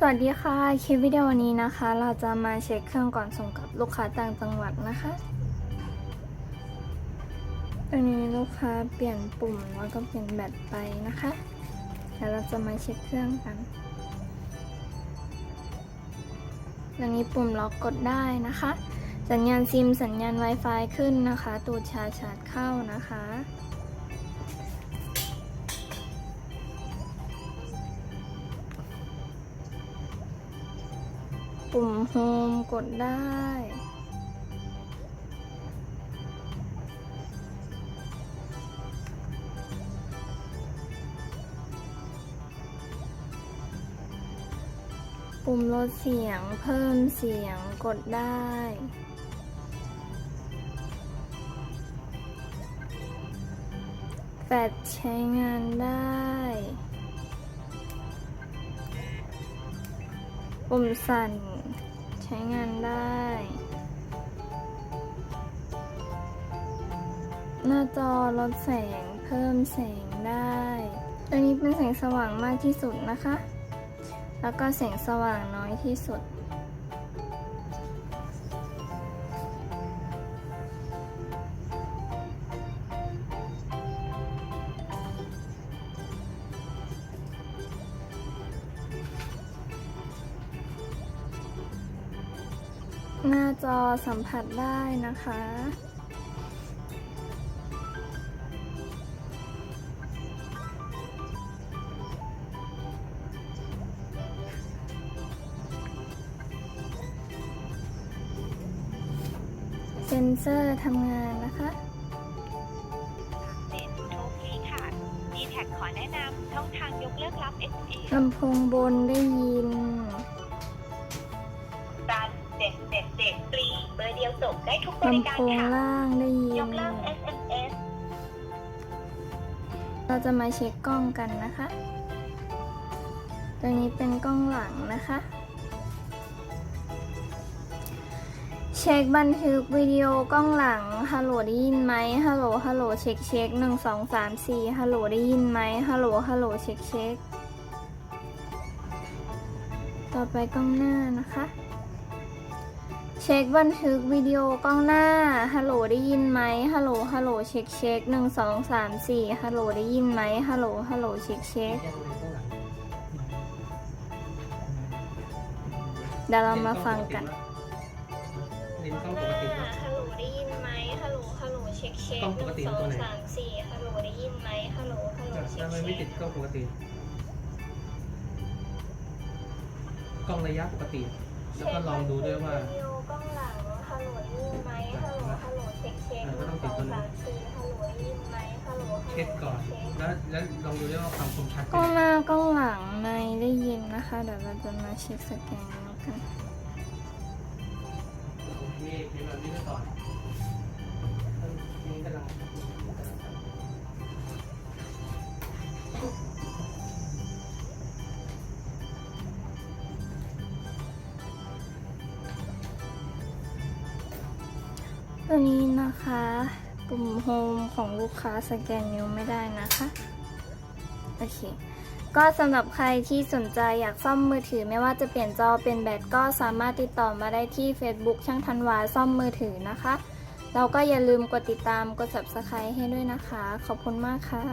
สวัสดีค่ะ คลิปวิดีโอนี้นะคะ เราจะมาเช็คเครื่องก่อนส่งกับลูกค้าต่างจังหวัดนะคะ ตอนนี้ลูกค้าเปลี่ยนปุ่มแล้วก็เปลี่ยนแบตไปนะคะเดี๋ยวเราจะมาเช็คเครื่องกันตอนนี้ปุ่มล็อกกดได้นะคะ สัญญาณซิมสัญญาณ Wi-Fi ขึ้นนะคะ ตูดชาชาร์จเข้านะคะ ปุ่มโฮมกดได้ ปุ่มลดเสียงเพิ่มเสียงกดได้แฟลชใช้งานได้ ปุ่มสั่น ใช้งานได้ หน้าจอลดแสงเพิ่มแสงได้ตัวนี้เป็นแสงสว่างมากที่สุดนะคะ แล้วก็แสงสว่างน้อยที่สุด หน้าจอสัมผัสได้นะคะ เซนเซอร์ทำงานนะคะเป็นโทคีค่ะ d t แท็ขอแนะนำช่องทางยกเลิกรับ SA ลำโพงบนได้ยินรัน เจ็ดเจ็ดเจ็ดฟรีเบอร์เดียวจบได้ทุกบริลำการโพงค่ะล่างได้ยิยนกเลิก SMS เราจะมาเช็คกล้องกันนะคะ ตัวนี้เป็นกล้องหลังนะคะ เช็คบันทึกวิดีโอกล้องหลัง ฮัลโหลได้ยินไหมฮัลโหล ฮัลโหล เช็คเช็คหนึ่งสองสามสี่ฮัลโหลได้ยินไหมฮัลโหล ฮัลโหล เช็คเช็ค ต่อไปกล้องหน้านะคะ เช็คบันทึกวิดีโอกล้องหน้า ฮัลโหลได้ยินไหมฮัลโหล ฮัลโหล เช็คเช็คหนึ่งสองสามสี่ฮัลโหลได้ยินไหมฮัลโหล ฮัลโหล เช็คเช็คเดี๋ยวเรามาฟังกันลิ้นกล้องปกติปะ ฮัลโหลได้ยินไหมฮัลโหล ฮัลโหล เช็คเช็คกล้องหปนึ่กงติสอตัวงไหน สามสี่ฮัลโหลได้ยินไหมฮัลโหล ฮัลโหล เช็คทำไมเช็ไม่คติดกล้องปกติ กล้องระยะปกติ แล้วก็ลองดูด้วยว่าวิดีโอกล้องหลังฮัลโหลได้ยินไหมฮัลโหลฮัลโหลเช็คเช็คหเออก็นึ่ต้องงติสดองตัวนี้สามสี่ฮัลโหลได้ยินไหมฮัลโหลฮัลโหลเช็คก่อน แล้วแล้วลองดูด้วยว่าความคมชัดกเป็ล้องนหน้ากล้องหลังในได้ยินนะคะ เดี๋ยวเราจะมาเช็คสแกนแล้วกันโอเคเดี๋ยวแบบนี้ไปก่อนนี่กำลัง ตัวนี้นะคะปุ่มโฮมของลูกค้าสแกนนิ้วไม่ได้นะคะ โอเค ก็สำหรับใครที่สนใจอยากซ่อมมือถือไม่ว่าจะเปลี่ยนจอเป็นแบตก็สามารถติดต่อมาได้ที่ Facebook ช่างธันวาซ่อมมือถือนะคะเราก็อย่าลืมกดติดตามกด subscribe ให้ด้วยนะคะ ขอบคุณมากค่ะ